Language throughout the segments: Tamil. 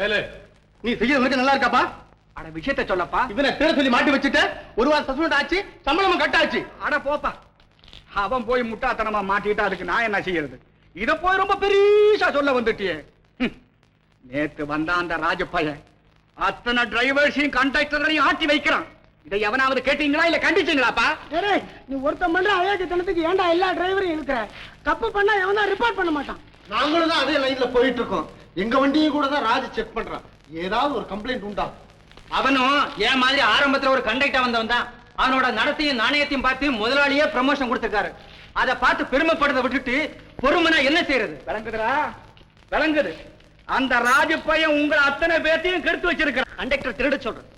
நீ செய்யறது வரைக்கும் நல்லா இருக்காப்பா? அட விஷயத்த சொல்லப்பா. இவனை பேர சொல்லி மாட்டி வச்சுட்ட ஒரு வாரம் சஸ்பெண்ட் ஆச்சு சம்பளமும் கட் ஆச்சு அட போப்பா. அவன் போய் முட்டாத்தனமா மாட்டிட்டா அதுக்கு நான் என்ன செய்யறது? இத போய் ரொம்ப பெரியசா சொல்ல வந்துட்டியே. நேத்து வந்த அந்த ராஜ பையன் அத்தனை டிரைவர்ஸையும் கண்டக்டரையும் ஆட்டி வைக்கிறான். இதை எவனாவது கேட்டீங்களா இல்ல கண்டிச்சீங்களாப்பா? டேய் நீ ஒருத்தன் பண்ற அயோக்கியத்தனத்துக்கு ஏன்டா எல்லா டிரைவரையும் இருக்கிற தப்பு பண்ணா எவன் ரிப்போர்ட் பண்ண மாட்டான்? நாங்களும் தான் அதே லைன்ல போயிட்டு இருக்கோம். எங்க வண்டியும் கூட தான் ராஜ் செக் பண்றான். ஏதாவது ஒரு கம்ப்ளைண்ட் உண்டா? அவனும் என் மாதிரி ஆரம்பத்துல ஒரு கண்டக்டா வந்தவன் தான் அவனோட நடத்தையும் நாணயத்தையும் பார்த்து முதலாளியே ப்ரமோஷன் கொடுத்திருக்காரு. அதை பார்த்து பெருமைப்படுறதை விட்டுட்டு பொறுமைனா என்ன செய்யறது? விளங்குதுடா. விளங்குது. அந்த ராஜ பையன் உங்களை அத்தனை பேர்த்தையும் கெடுத்து வச்சிருக்கிறான். கண்டக்டர் திருட சொல்றது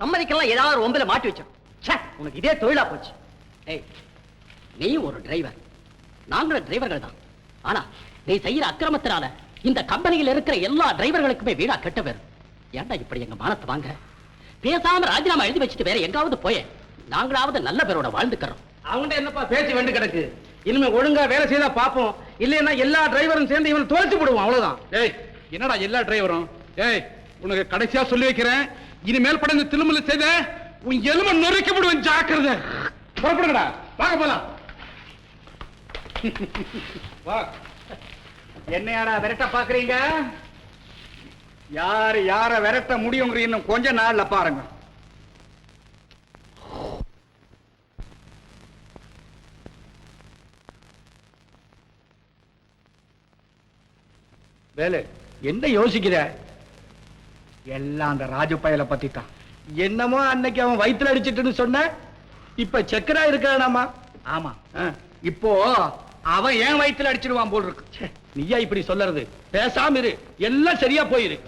சம்மதிக்கலாம் ஏதாவது ஒம்பில மாட்டி வச்சோம் ச்சே உனக்கு இதே தொழிலா போச்சு. ஏய் நீ ஒரு டிரைவர் நாங்களும் டிரைவர்கள் தான். ஆனா நீ செய்யற அக்கிரமத்தினால இந்த கம்பெனியில் இருக்கிற எல்லா டிரைவர்களுக்குமே வீடா கெட்ட பேர். ஏன்டா இப்படி எங்க மானத்தை வாங்க? பேசாம ராஜினாமா எழுதி வச்சுட்டு வேற எங்காவது போய. நாங்களாவது நல்ல பேரோட வாழ்ந்துக்கிறோம். அவன்கிட்ட என்னப்பா பேச்சு வெண்டு கிடக்கு? இனிமே ஒழுங்கா வேலை செய்தா பாப்போம். இல்லைன்னா எல்லா டிரைவரும் சேர்ந்து இவனை துவைச்சு போடுவோம் அவ்வளவுதான். ஏய் என்னடா எல்லா டிரைவரும்? ஏய் உனக்கு கடைசியா சொல்லி வைக்கிறேன். இனிமேல் படம் இந்த திருமல செய்த உன் எலும்ப நொறுக்கி விடுவேன் ஜாக்கிரதை. புறப்படுங்கடா. வாங்க போலாம். வா. என்னையாடா விரட்ட பாக்குறீங்க யாரு யார விரட்ட முடியுங்கிற இன்னும் கொஞ்ச நாள்ல பாருங்க. வேலு என்ன யோசிக்கிற? எல்லாம் அந்த ராஜு பயல பத்தி தான் என்னமோ அன்னைக்கு அவன் வயித்துல அடிச்சிட்டுன்னு சொன்ன? இப்ப சக்கரா இருக்கானாமா ஆமா. இப்போ அவன் ஏன் வயிற்றுல அடிச்சிடுவான் போல் இருக்கு. நீயா இப்படி சொல்லறது? பேசாம இரு. எல்லாம் சரியா போயிரு.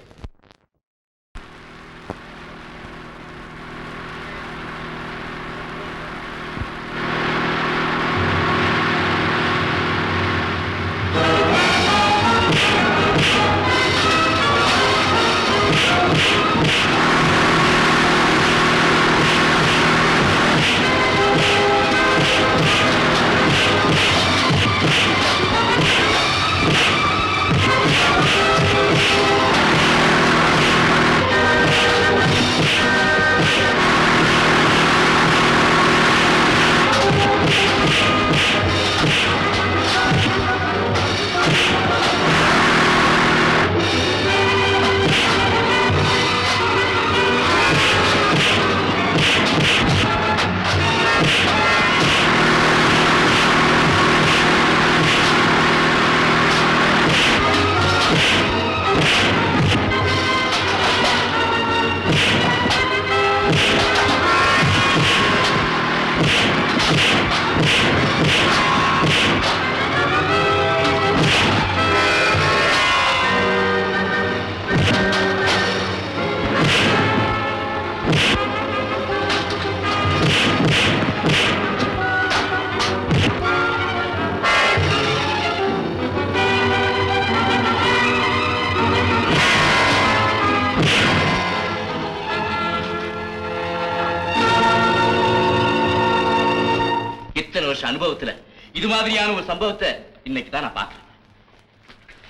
அனுபவத்துல. இது மாதிரியான ஒரு சம்பவத்தை இன்னைக்கு தான் நான் பார்க்கிறேன்.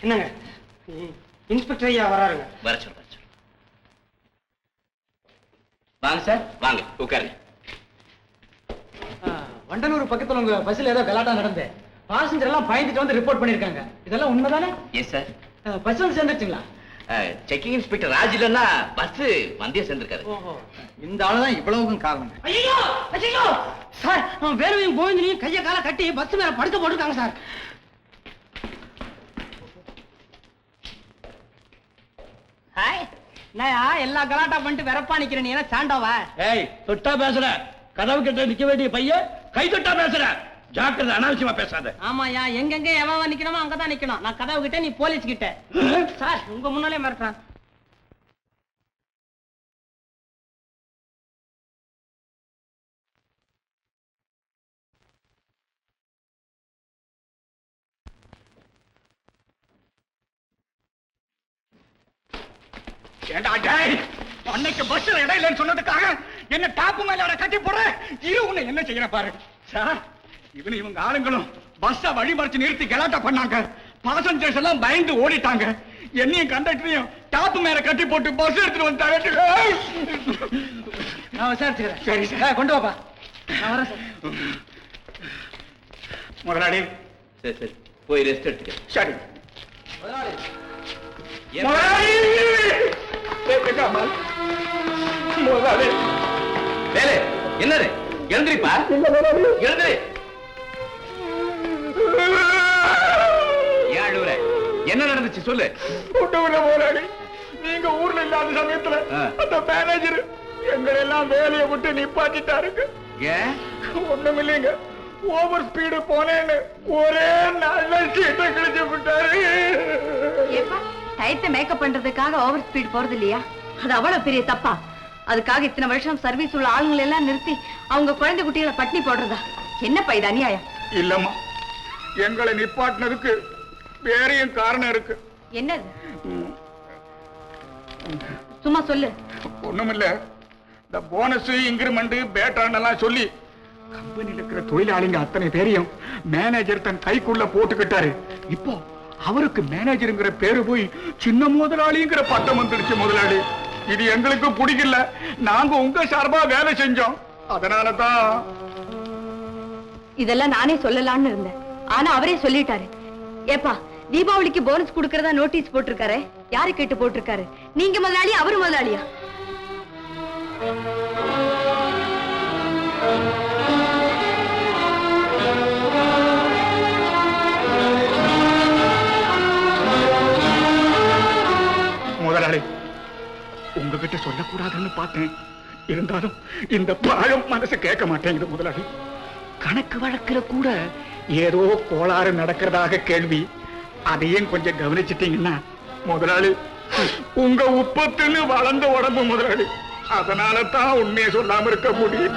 என்னங்க? இன்ஸ்பெக்டர் ஐயா வராருங்க. வர சொல் வர சொல் வாங்க சார் வாங்க உட்காருங்க. வண்டலூர் பக்கத்துல உங்க பஸ்ல ஏதோ கலாட்டா நடந்து. பாசஞ்சர் எல்லாம் பயந்துட்டு வந்து ரிப்போர்ட் பண்ணிருக்காங்க. இதெல்லாம் உண்மைதானே? Yes sir? பஸ் வந்து சேர்ந்துருச்சுங்களா? செக்கிங் இன்ஸ்பெக்டர் ராஜ் இல்லைன்னா பஸ் வந்தே சேர்ந்திருக்காரு. ஓஹோ. இந்த ஆளுதான் இவ்வளவுக்கும் காரணம். ஐயோ ஐயோ சார் அவன் வேலுவையும் கோவிந்தனையும் கைய கால கட்டி பஸ் மேல படுக்க போட்டுருக்காங்க சார். ஹாய். என்னயா எல்லா கலாட்டா பண்ணிட்டு வெறப்பா நிக்கிற நீ என்ன சாண்டாவா? ஏய் தொட்டா பேசுற. கதவு கிட்ட நிக்க வேண்டிய பையன் கை தொட்டா பேசுற. ஜாக்கிரதை அனாவசியமா பேசாத. ஆமாயா எங்கெங்க எவன் நிக்கணுமோ அங்கதான் நிக்கணும். நான் கதவு கிட்ட நீ போலீஸ் கிட்ட சார் உங்க முன்னாலே மிரட்டுறான். ஏண்டா டேய் அன்னைக்கு பஸ்ல இடம் இல்லைன்னு சொன்னதுக்காக என்ன டாப்பு மேல அவரை கட்டி போடுற? இரு உன்னை என்ன செய்யற பாரு. சார் இவனு இவங்க ஆளுங்களும் பஸ்ஸ வழிமறிச்சு நிறுத்தி கலாட்டா பண்ணாங்க. பாசஞ்சர்ஸ் எல்லாம் பயந்து ஓடிட்டாங்க. என்னையும் கண்டக்டரையும் டாப் மேல கட்டி போட்டு பஸ் எடுத்துட்டு வந்துட்டாங்க. நான் விசாரிச்சுக்கிறேன். சரி சார். கொண்டு வாப்பா. நான் வரேன் சார். முதலாளி. சரி சரி. போய் ரெஸ்ட் எடுத்துக்க சரி. முதலாளி. முதலாளி! வேலை. என்னது? எழுந்திரிப்பா? எழுந்திரி. என்ன நடந்துச்சு சொல்லு. ஒண்ணுமில்ல முதலாளி நீங்க ஊர்ல இல்லாத சமயத்துல. அந்த மேனேஜர் எங்களை எல்லாம் வேலையை விட்டு நிப்பாட்டிட்டாருங்க. ஏன் ஒண்ணுமில்லைங்க. ஓவர் ஸ்பீடு போனேன்னு ஒரே நல்ல சீட்டை கிழிச்சு விட்டாரு. ஏப்பா டயத்தை மேக்கப் பண்றதுக்காக ஓவர் ஸ்பீட் போறது இல்லையா? அது அவ்வளவு பெரிய தப்பா? அதுக்காக இத்தனை வருஷம் சர்வீஸ் உள்ள ஆளுங்களை எல்லாம் நிறுத்தி அவங்க குழந்தை குட்டிகளை பட்டினி போடுறதா? என்னப்பா இது அநியாயம்? இல்லம்மா. எங்களை நிப்பாட்டினதுக்கு வேறையும் காரணம் இருக்கு. என்னது? சும்மா சொல்லு. ஒண்ணுமில்ல. இந்த போனஸ் இன்கிரிமெண்ட் பேட்டான் எல்லாம் சொல்லி கம்பெனியில் இருக்கிற தொழிலாளிங்க அத்தனை பேரையும் மேனேஜர் தன் கைக்குள்ள போட்டுக்கிட்டாரு. இப்போ அவருக்கு மேனேஜருங்கிற பேரு போய் சின்ன முதலாளிங்கிற பட்டம் வந்துடுச்சு முதலாளி. இது எங்களுக்கு பிடிக்கல. நாங்க உங்க சார்பா வேலை செஞ்சோம். அதனால தான் இதெல்லாம் நானே சொல்லலாம்னு இருந்தேன். ஆனா அவரே சொல்லிட்டாரு. ஏப்பா தீபாவளிக்கு போனஸ் கொடுக்கறதா நோட்டீஸ் போட்டிருக்காரு? யாரு கேட்டு போட்டிருக்காரு? நீங்க முதலாளி அவரு முதலாளியா? முதலாளி உங்ககிட்ட சொல்லக்கூடாதுன்னு பார்த்தேன். இருந்தாலும் இந்த பழம் மனசு கேட்க மாட்டேங்குது முதலாளி. கணக்கு வழக்கில் கூட ஏதோ கோளாறு நடக்கிறதாக கேள்வி. அதையும் கொஞ்சம் கவனிச்சிட்டீங்கன்னா முதலாளி உங்க உப்பத்துன்னு வளர்ந்த உடம்பு முதலாளி. அதனால தான் உண்மையை சொல்லாம இருக்க முடியும்